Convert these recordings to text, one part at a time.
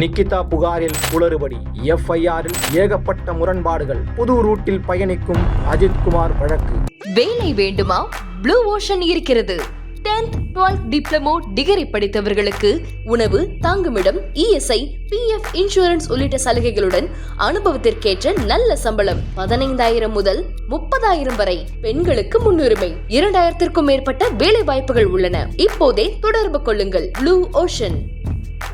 நிக்கிதா புகாரில் குளறுபடி. எஃப்ஐஆரில் ஏகப்பட்ட முரண்பாடுகள். புது ரூட்டில் பயணிக்கும் அஜித்குமார் வழக்கு. வேலை வேண்டுமா? ப்ளூ ஓஷன் இருக்கிறது. 10th 12th டிப்ளமோ டிகிரி படித்தவர்களுக்கு உணவு தங்குமிடம் இஎஸ்ஐ பிஎஃப் இன்சூரன்ஸ் உள்ளிட்ட சலுகைகளுடன் அனுபவத்திற்கேற்ற நல்ல சம்பளம் பதினைந்தாயிரம் முதல் முப்பதாயிரம் வரை பெண்களுக்கு முன்னுரிமை. இரண்டாயிரத்திற்கும் மேற்பட்ட வேலை வாய்ப்புகள் உள்ளன. இப்போதே தொடர்பு கொள்ளுங்கள். ப்ளூ ஓஷன்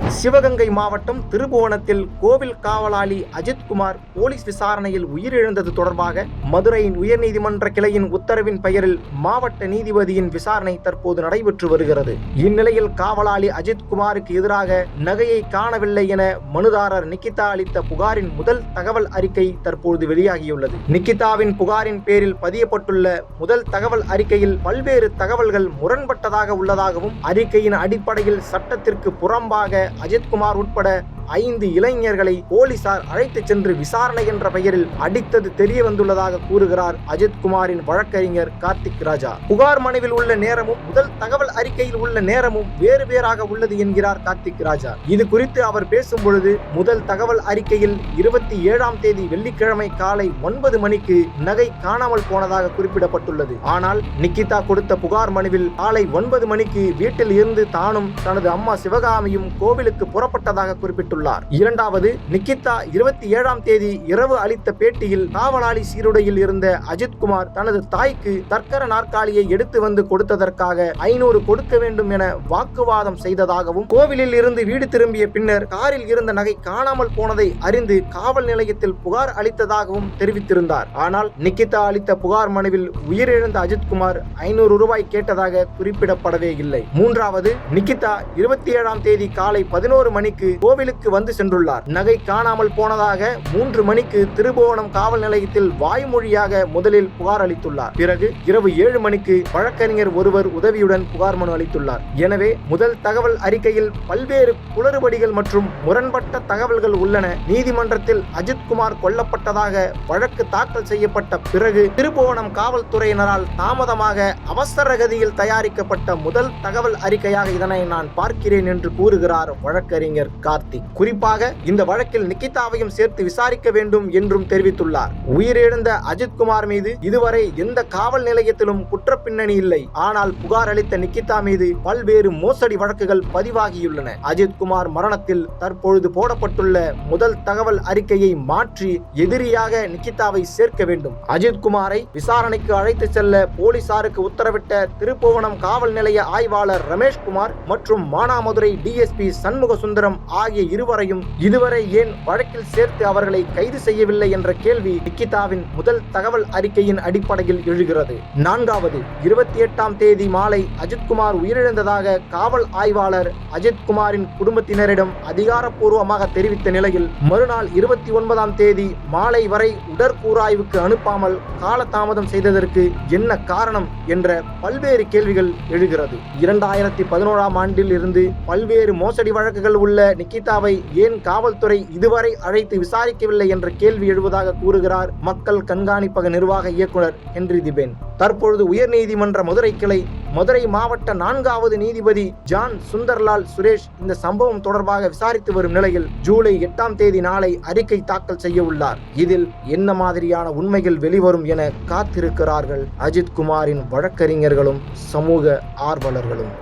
சிவகங்கை மாவட்டம் திருபுவனத்தில் கோவில் காவலாளி அஜித்குமார் போலீஸ் விசாரணையில் உயிரிழந்தது தொடர்பாக மதுரையின் உயர்நீதிமன்ற கிளையின் உத்தரவின் பெயரில் மாவட்ட நீதிபதியின் விசாரணை தற்போது நடைபெற்று வருகிறது. இந்நிலையில் காவலாளி அஜித்குமாருக்கு எதிராக நகையை காணவில்லை என மனுதாரர் நிக்கிதா அளித்த புகாரின் முதல் தகவல் அறிக்கை தற்போது வெளியாகியுள்ளது. நிக்கிதாவின் புகாரின் பேரில் பதியப்பட்டுள்ள முதல் தகவல் அறிக்கையில் பல்வேறு தகவல்கள் முரண்பட்டதாக உள்ளதாகவும் அறிக்கையின் அடிப்படையில் சட்டத்திற்கு புறம்பாக அஜித்குமார் உட்பட ஐந்து இளைஞர்களை போலீசார் அழைத்துச் சென்று விசாரணை என்ற பெயரில் அடித்தது தெரிய வந்துள்ளதாக கூறுகிறார் அஜித்குமாரின் வழக்கறிஞர் கார்த்திக் ராஜா. புகார் மனுவில் உள்ள நேரமும் முதல் தகவல் அறிக்கையில் உள்ள நேரமும் வேறு வேறாக உள்ளது என்கிறார் கார்த்திக் ராஜா. இது குறித்து அவர் பேசும் பொழுது முதல் தகவல் அறிக்கையில் இருபத்தி ஏழாம் தேதி வெள்ளிக்கிழமை காலை ஒன்பது மணிக்கு நகை காணாமல் போனதாக குறிப்பிடப்பட்டுள்ளது. ஆனால் நிக்கிதா கொடுத்த புகார் மனுவில் காலை ஒன்பது மணிக்கு வீட்டில் இருந்து தானும் தனது அம்மா சிவகாமியும் கோவிலுக்கு புறப்பட்டதாக குறிப்பிட்டுள்ளார் இரண்டாவது நிக்கிதா இருபத்தி ஏழாம் தேதி இரவு அளித்த பேட்டியில் காவலாளி சீருடையில் இருந்த அஜித்குமார் தனது தாய்க்கு தற்கர நாற்காலியை எடுத்து வந்து கொடுத்ததற்காக ஐநூறு கொடுக்க வேண்டும் என வாக்குவாதம் செய்ததாகவும் கோவிலில் இருந்து வீடு திரும்பிய பின்னர் காரில் இருந்த நகை காணாமல் போனதை அறிந்து காவல் நிலையத்தில் புகார் அளித்ததாகவும் தெரிவித்திருந்தார். ஆனால் நிக்கிதா அளித்த புகார் மனுவில் உயிரிழந்த அஜித்குமார் ஐநூறு ரூபாய் கேட்டதாக குறிப்பிடப்படவே இல்லை. மூன்றாவது நிக்கிதா இருபத்தி ஏழாம் தேதி காலை பதினோரு மணிக்கு கோவிலுக்கு வந்து சென்றுள்ளார். நகை காணாமல் போனதாக மூன்று மணிக்கு திருபுவனம் காவல் நிலையத்தில் வாய்மொழியாக முதலில் புகார் அளித்துள்ளார். பிறகு இரவு ஏழு மணிக்கு வழக்கறிஞர் ஒருவர் உதவியுடன் புகார் மனு அளித்துள்ளார். எனவே முதல் தகவல் அறிக்கையில் பல்வேறு குளறுபடிகள் மற்றும் முரண்பட்ட தகவல்கள் உள்ளன. நீதிமன்றத்தில் அஜித்குமார் கொல்லப்பட்டதாக வழக்கு தாக்கல் செய்யப்பட்ட பிறகு திருபுவனம் காவல்துறையினரால் தாமதமாக அவசர கதியில் தயாரிக்கப்பட்ட முதல் தகவல் அறிக்கையாக இதனை நான் பார்க்கிறேன் என்று கூறுகிறார் வழக்கறிஞர் கார்த்திக். குறிப்பாக இந்த வழக்கில் நிக்கிதாவையும் சேர்த்து விசாரிக்க வேண்டும் என்றும் தெரிவித்துள்ளார். உயிரிழந்த அஜித்குமார் மீது இதுவரை எந்த காவல் நிலையத்திலும் குற்றப்பின்னணி இல்லை. ஆனால் புகார் அளித்த நிக்கிதா மீது பல்வேறு மோசடி வழக்குகள் பதிவாகியுள்ளன. அஜித்குமார் மரணத்தில் தற்பொழுது போடப்பட்டுள்ள முதல் தகவல் அறிக்கையை மாற்றி எதிரியாக நிக்கிதாவை சேர்க்க வேண்டும். அஜித்குமாரை விசாரணைக்கு அழைத்து செல்ல போலீசாருக்கு உத்தரவிட்ட திருப்புவனம் காவல் நிலைய ஆய்வாளர் ரமேஷ்குமார் மற்றும் மானாமதுரை டிஎஸ்பி சண்முக சுந்தரம் ஆகிய இருவரையும் இதுவரை ஏன் வழக்கில் சேர்த்து அவர்களை கைது செய்யவில்லை என்ற கேள்வி நிக்கிதாவின் முதல் தகவல் அறிக்கையின் அடிப்படையில் எழுகிறது. நான்காவது இருபத்தி எட்டாம் தேதி மாலை அஜித்குமார் உயிரிழந்ததாக காவல் ஆய்வாளர் அஜித்குமாரின் குடும்பத்தினரிடம் அதிகாரப்பூர்வமாக தெரிவித்த நிலையில் மறுநாள் இருபத்தி ஒன்பதாம் தேதி மாலை வரை உடற்கூராய்வுக்கு அனுப்பாமல் காலதாமதம் செய்ததற்கு என்ன காரணம் என்ற பல்வேறு கேள்விகள் எழுகிறது. இரண்டாயிரத்தி பதினோராம் ஆண்டில் இருந்து பல்வேறு மோசடி வழக்குகள் உள்ள நிக்கிதாவை ஏன் காவல்துறை இதுவரை அழைத்து விசாரிக்கவில்லை என்ற கேள்வி எழுவதாக கூறுகிறார் மக்கள் கண்காணிப்பக நிர்வாக இயக்குனர் ஹென்றி திபேன். தற்பொழுது உயர்நீதிமன்ற மதுரை கிளை மதுரை மாவட்ட நான்காவது நீதிபதி ஜான் சுந்தர்லால் சுரேஷ் இந்த சம்பவம் தொடர்பாக விசாரித்து வரும் நிலையில் ஜூலை எட்டாம் தேதி நாளை அறிக்கை தாக்கல் செய்ய உள்ளார். இதில் என்ன மாதிரியான உண்மைகள் வெளிவரும் என காத்திருக்கிறார்கள் அஜித் குமாரின் வழக்கறிஞர்களும் சமூக ஆர்வலர்களும்.